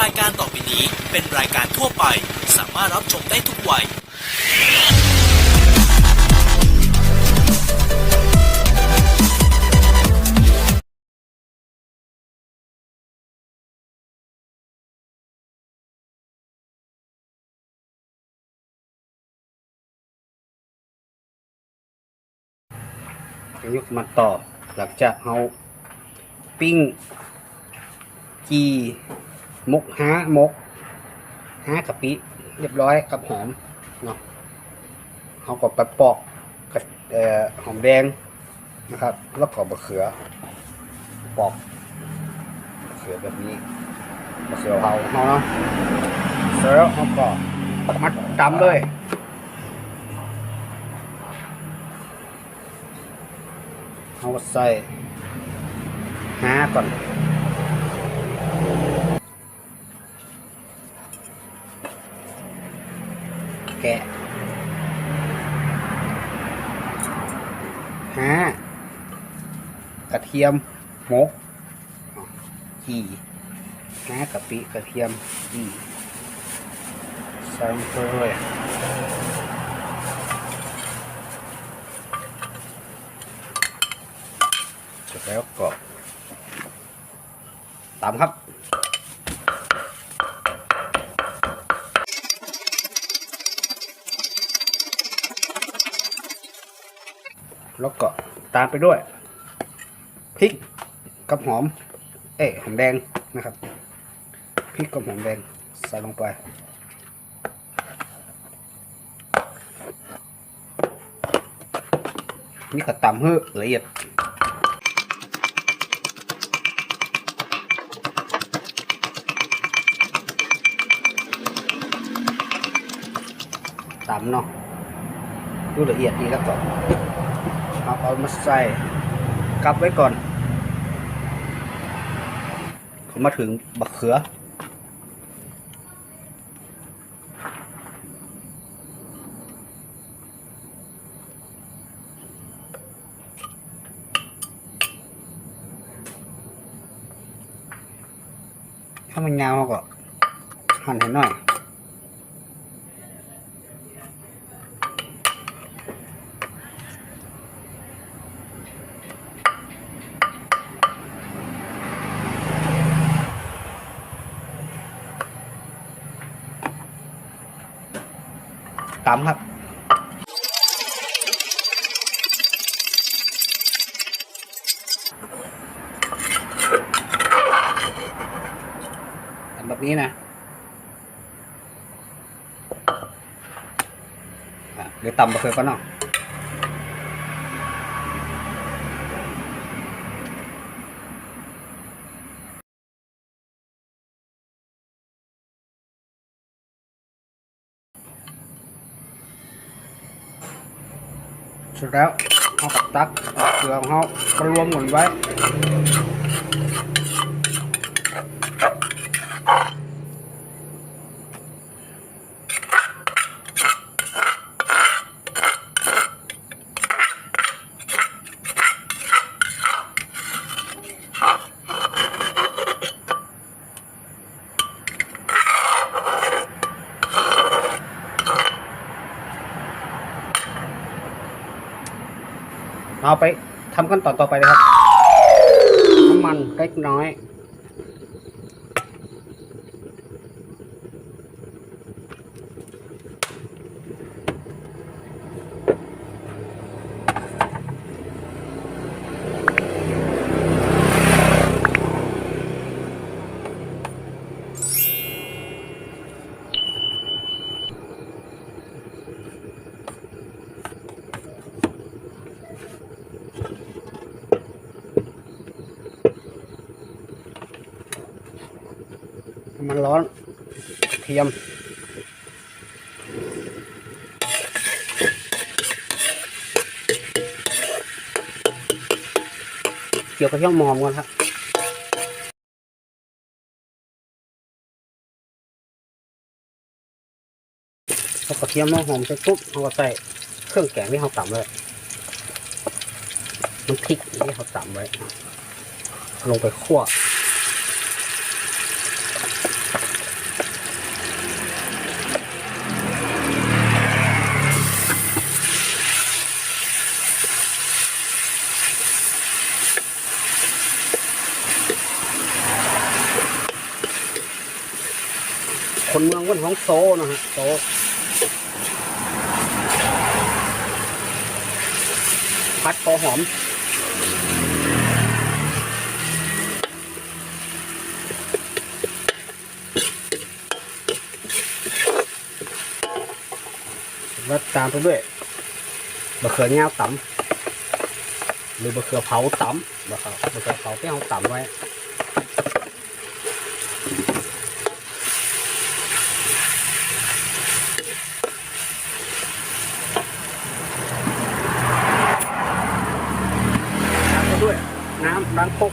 รายการต่อไปนี้เป็นรายการทั่วไป สามารถรับชมได้ทุกวัยยกมาต่อหลังจากเราปิ้งจี มกห้ามกห้ากะปิ เรียบร้อยกับหอมเนาะเขาก็ไปปอกกับเออหอมแดงนะครับ แล้วก็บะเขือ ปอกบะเขือแบบนี้บะเขือเผาเขาเนาะเสร็จแล้วเขาก็มัดจำเลยเอาใส่หาก่อน แกะหากระเทียมหมกอ๋อจีหากะปิกระเทียมจีใส่ลงไปเลยเสร็จแล้วก็ตามครับ แล้วก็ตามไปด้วยพริกกับหอม เอ้ยหอมแดงนะครับพริกกับหอมแดงใส่ลงไปนี่ก็ตำให้ละเอียดตำเนาะดูละเอียดดีแล้วก็ เอาเอามาใส่กลับไว้ก่อนเขามาถึงบักเขือ ถ้ามันยาวเราก็หั่นให้หน่อย ตำครับทำแบบนี้นะอะเดี๋ยวตำบะเขือก่อนเนาะ เสร็จแล้วเอากับตักเอาเกลือของเขามารวมหมุนไว้ เอาไปทำขั้นตอนต่อไปเลยครับน้ำมันเล็กน้อย ร้อนเทียมเกี่ยวกับเทียมหอมก่อนครับพอกระเทียมน้ำหอมเสร็จปุ๊บเราก็ใส่เครื่องแกงที่เราตำไว้น้ำพริกที่เราตำไว้ ลงไปคั่ว คนเมืองวนของโซนะฮะโซพัดพอหอมแล้วตามไปด้วยบะเขือเงาตำหรือบะเขือเผาตำบะเขือบะเขือเผาที่เราตำไว้ ตามไปด้วย น้ำล้างพก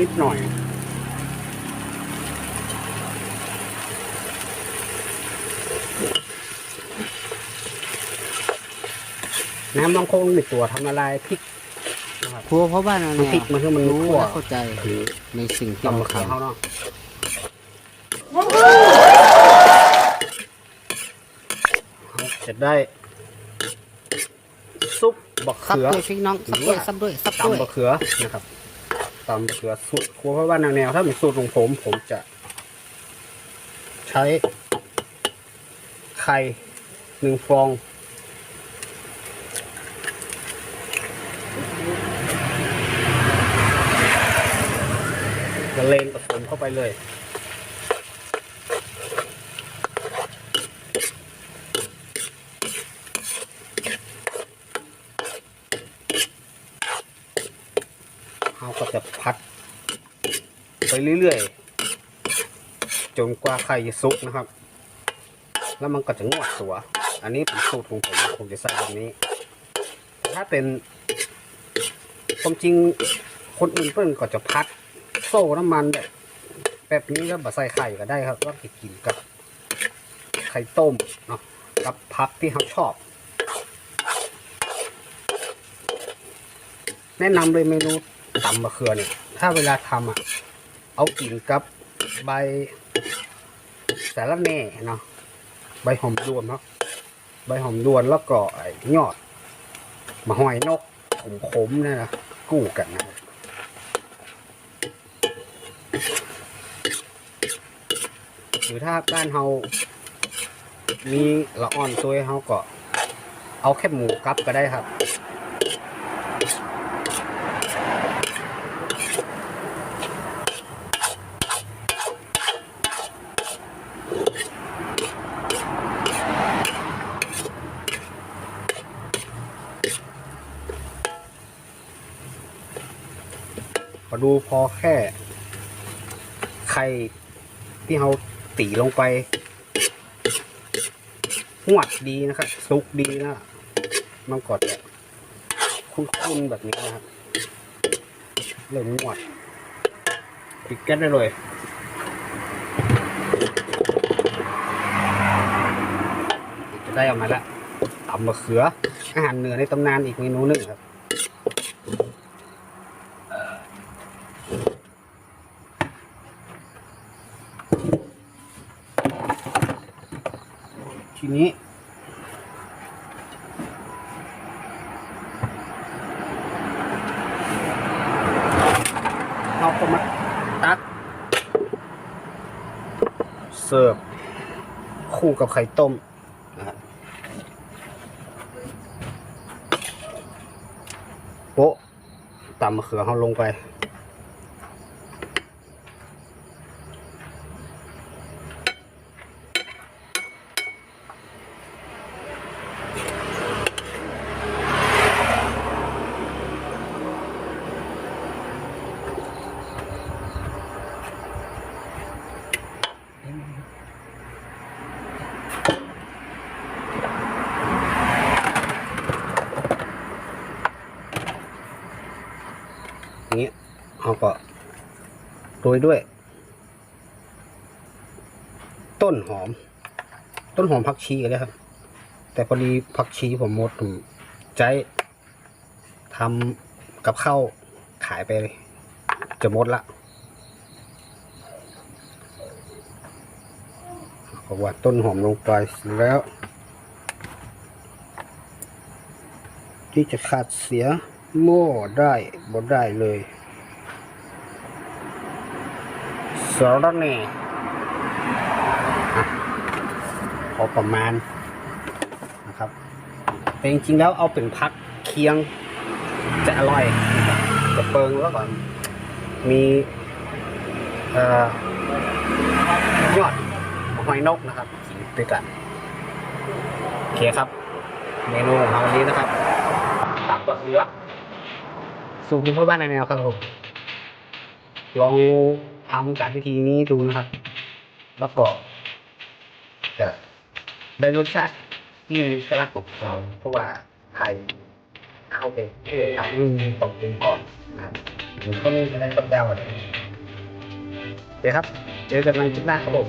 นิดหน่อย น้ำล้างพกนี่ตัวทำละลายพริกนะครับครัวเพราะบ้านเรามันเนี่ยพริกมันคือมันรู้คั่วและเข้าใจคือในสิ่งที่ตำเรามะเขือทำเขาเนาะเอาจะได้ซุปบะซับเขือด้วยพี่น้องซับด้วยซับด้วยซับด้วยตำบะเขือนะครับ ตำมะเขือสูตรครัวเพราะว่านางแนวถ้าเป็นสูตรของผมผมจะ ใช้ ไข่หนึ่งฟองจะเลงผสมเข้าไปเลย ก็จะพัดไปเรื่อยๆ จนกว่าไข่จะสุกนะครับ แล้วมันก็จะงวดตัว อันนี้เป็นสูตรของผมผมจะใส่แบบนี้ ถ้าเป็นความจริงคนอื่นเพิ่นก็จะพัดโซ่น้ำมันแบบแบบนี้แล้วมาใส่ไข่ก็ได้ครับว่ากินกับไข่ต้มเนาะกับพักที่เขาชอบ แนะนำเลยเมนู ตำมะเขือเนี่ยถ้าเวลาทำอะ เอากินกับใบสาระแหน่เนาะใบหอมดวนเนาะใบหอมดวนแล้วก็ไอ้ยอดมะหอยนกขมๆเนี่นะกู้กันนะหรือถ้าบ้านเฮามีละอ่อนตัวเฮาก็เอาแค่หมูกับก็ได้ครับ อดูพอแค่ไข่ที่เราตีลงไปหวดดีนะครับสุกดีนะมันก็จะคุ้นๆแบบนี้นะครับเริ่มหวดปิดแก๊สได้เลยจะได้ออกมาละตำมะเขืออาหารเหนือในตำนานอีกเมนูหนึ่งครับ ทีนี้ เราก็มาตัก เสิร์ฟคู่กับไข่ต้มนะโป๊ะตำมะเขือเขาลงไป อย่างนี้ เราก็โรยด้วย ต้นหอม ต้นหอมผักชีกันเลยครับ แต่พอดีผักชีผมหมดผมใจทำกับข้าวขายไปเลยจะหมดละเพราว่าต้นหอมลงไปแล้วที่จะขาดเสียโม่ได้บ่ได้เลยสา รแหน่อะอประมาณนะครับ แต่จริงๆแล้วเอาเป็นพักเคียงจะอร่อยนะครับจะเปิงแล้วก่อนมีอยอดหอยนกนะครับกินด้วยกันโอเคครับ เมนูของเราวันนี้นะครับตับกับเนื้อสูตรคุณพ่อบ้านในแนวครับผมลอง ทำการวิธีนี้ดูนะครับ แล้วก็จะได้รสชาติที่กระลักผมเพราะว่าไทยเข้าไปเพื่อทำให้ตกเป็นก่อนนะครับหรือก็มีอะไรต้นดาวอะไรโอเคครับ เจอกันในคลิปหน้าครับผม